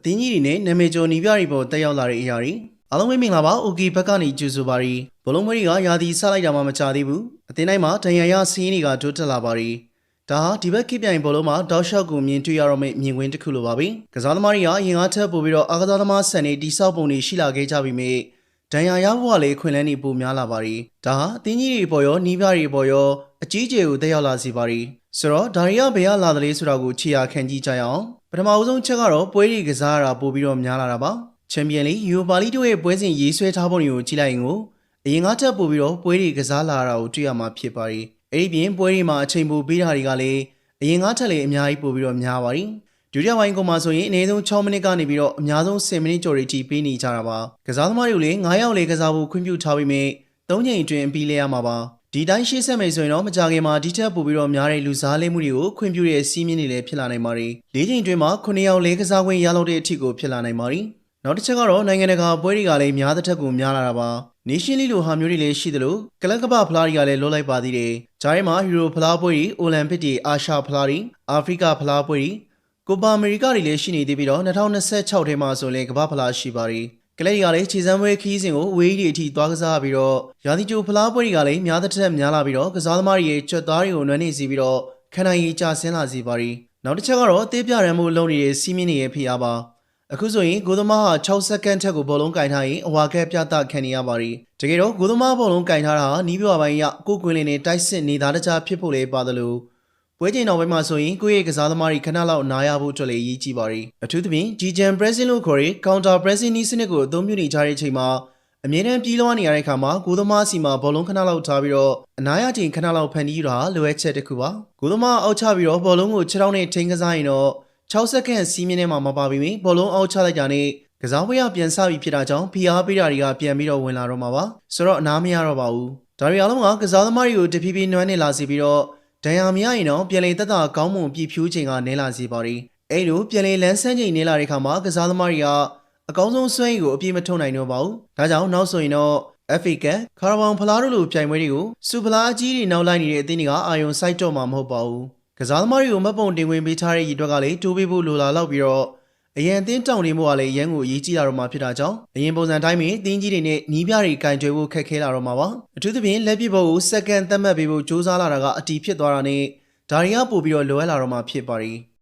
အသင်းကြီးတွေနဲ့နာမည်ကျော်နီးပြတွေပေါ်တက်ရောက်လာတဲ့အရာတွေအားလုံးပဲမင်္ဂလာပါ။ OK ဘက်ကနေကြိုဆိုပါရီဘလုံးမွေးတွေကယာတီဆလိုက်တာမှမချသေးဘူး။အသင်းတိုင်းမှာဒဏ်ရာရစီးရင်တွေကတိုးတက်လာပါရီဒါဟာဒီဘက်ခိပြိုင်ဘောလုံးမှာတောက်လျှောက်ကိုမြင်တွေ့ရတော့မယ့်မြင်ကွင်းတစ်ခုလိုပါပဲ။ကစားသမားတွေကအရင်ကထပ်ပို့ပြီးတော့အားကစားသမားဆန်နေတိဆောက်ပုံတွေရှိလာခဲ့ကြပြီမေဒဏ်ရာရဖို့ကလည်းခွင့်လန်းနေပိုများလာပါရီဒါဟာအသင်းကြီးတွေပေါ်ရောနီးပြတွေပေါ်ရောအကြီးအကျယ်ကိုတက်ရောက်လာစေပါရီ ဆိုတော့ဒါတွေကဘယ်ကလာတယ်လဲဆိုတာကိုခြေရာခံကြည့်ကြရအောင်ပထမအဆုံးချက်ကတော့ပွဲတွေကစားရတာပိုပြီးတော့များလာတာပါချန်ပီယံလိယူပါလီတို့ရဲ့ပွဲစဉ်ရေးဆွဲထားပုံတွေကိုကြည့်လိုက်ရင်ကိုအရင်ကထပ်ပို့ပြီးတော့ပွဲတွေကစားလာတာကိုတွေ့ရမှာဖြစ်ပါရီအဲ့ဒီပြင်ပွဲတွေမှာအချိန်ပိုပေးတာတွေကလည်းအရင်ကထက်လည်းအများကြီးပို့ပြီးတော့များပါရီဒုတိယပိုင်းကမှဆိုရင်အနည်းဆုံး6မိနစ်ကနေပြီးတော့အများဆုံး10မိနစ်ကျော်တွေထိပေးနေကြတာပါကစားသမားတွေကိုလည်း9ယောက်လေးကစားဖို့ခွင့်ပြုထားပြီးမြဲ3ချိန်အတွင်းပြီးလဲရမှာပါ ဒီတိုင်းရှေ့ဆက်မယ်ဆိုရင်တော့မကြခင်မှာဒီထက်ပိုပြီးတော့များတဲ့လူစားလဲမှုတွေကိုခွင့်ပြုတဲ့စီးမြင့်တွေလည်းဖြစ်လာနိုင်ပါတယ်၄ချိန်အတွင်းမှာ9ယောက်လေးကစားခွင့်ရလောက်တဲ့အထိကိုဖြစ်လာနိုင်ပါတယ်နောက်တစ်ချက်ကတော့နိုင်ငံတကာပွဲတွေကလည်းများတဲ့ထက်ကိုများလာတာပါ။ Nation League လိုဟာမျိုးတွေလည်းရှိသလိုကလပ်ကပ္ပဖလားတွေကလည်းလွတ်လိုက်ပါသေးတယ်။ဂျားထဲမှာ Euro ဖလားပွဲတွေ၊အိုလံပစ်တွေ၊အာရှဖလားတွေ၊အာဖရိကဖလားပွဲတွေ၊ကိုပါအမေရိကတွေလည်းရှိနေသေးပြီးတော့2026ထဲမှာဆိုရင်ကမ္ဘာဖလားရှိပါတယ်။ ကလပ်တွေကလည်းခြေစမ်းပွဲခီးစဉ်ကိုအဝေးကြီးတွေအထိသွားကစားပြီးတော့ရာသီကျိုဖလားပွဲတွေကလည်းများတဲ့ထက်များလာပြီးတော့ကစားသမားတွေရဲ့ကြွက်သားတွေကိုနွမ်းနေစီပြီးတော့ခန္ဓာရည်ကျဆင်းလာစေပါတယ်။နောက်တစ်ချက်ကတော့အသေးပြရန်မှုလုံနေတဲ့စီးမင်းတွေရဲ့ဖိအားပါ။အခုဆိုရင်ဂိုသမားဟာ6စက္ကန့်ထက်ကိုဘောလုံးကင်ထားရင်အဝါကက်ပြသခံနေရပါရီတကယ်တော့ဂိုသမားဘောလုံးကင်ထားတာဟာနီးပြပိုင်းရကိုကွင်းလင်းနဲ့တိုက်စစ်နေသားတကြားဖြစ်ဖို့လည်းပါတယ်လို့ ပွဲချိန်နောက်ပိုင်းမှာဆိုရင်ကိုယ့်ရဲ့ကစားသမားတွေခဏလောက်နားရဖို့အတွက်လည်းရည်ကြည်ပါရီအထူးသဖြင့် G-Jam Pressing လို့ခေါ်တဲ့ Counter Pressing နည်းစနစ်ကိုအသုံးပြုနေကြတဲ့အချိန်မှာအမြဲတမ်းပြေးလွှားနေရတဲ့အခါမှာဂိုသမားစီမှာဘောလုံးခဏလောက်ထားပြီးတော့အနားရချိန်ခဏလောက်ဖန်တီးရတာလိုအပ်ချက်တစ်ခုပါဂိုသမားအောက်ချပြီးတော့ဘောလုံးကိုခြေထောက်နဲ့ထိန်းကစားရင်တော့6စက္ကန့်စီးမြင့်ထဲမှာမပါပြီးဘောလုံးအောက်ချလိုက်တာနဲ့ကစားပွဲကပြန်ဆပြီးဖြစ်တာကြောင့်ဖိအားပေးတာတွေကပြန်ပြီးတော့ဝင်လာတော့မှာပါဆိုတော့အနားမရတော့ပါဘူးဒါတွေအားလုံးကကစားသမားတွေကိုတဖြည်းဖြည်းနွမ်းနေလာစေပြီးတော့ ဒဏ်ရာမရရင်တော့ပြန်လည်တက်တာကောင်းမွန်ပြည့်ဖြူးချိန်ကနေလာစေပါရီအဲ့လိုပြန်လည်လန်းဆန်းချိန်နေလာတဲ့အခါမှာကစားသမားတွေကအကောင်းဆုံးစွမ်းရည်ကိုအပြည့်မထုတ်နိုင်တော့ပါဘူးဒါကြောင့်နောက်ဆိုရင်တော့ FA ကကာရာဘောင်ဖလားတို့လိုပြိုင်ပွဲတွေကိုစူဖလားအကြီးတွေနောက်လိုက်နေတဲ့အသင်းတွေကအာယုံစိုက်တော့မှာမဟုတ်ပါဘူးကစားသမားတွေကိုမတ်ပုံတင်ဝင်ပေးထားတဲ့ရည်တွက်ကလည်းတိုးပေးဖို့လိုလာတော့ပြီးတော့ အရင်အသင်းတောင်နေမှုကလည်းရန်ကိုအရေးကြီးလာတော့မှဖြစ်တာကြောင့်အရင်ပုံစံတိုင်းမှာအသင်းကြီးတွေနဲ့နီးပြတွေကင်ကြွယ်ဖို့ခက်ခဲလာတော့မှာပါအထူးသဖြင့်လက်ပစ်ဘောကိုစက္ကန့်သတ်မှတ်ပေးဖို့စ조사လာတာကအတီးဖြစ်သွားတာနဲ့ဒါတွေကပို့ပြီးတော့လိုအပ်လာတော့မှဖြစ်ပါရီ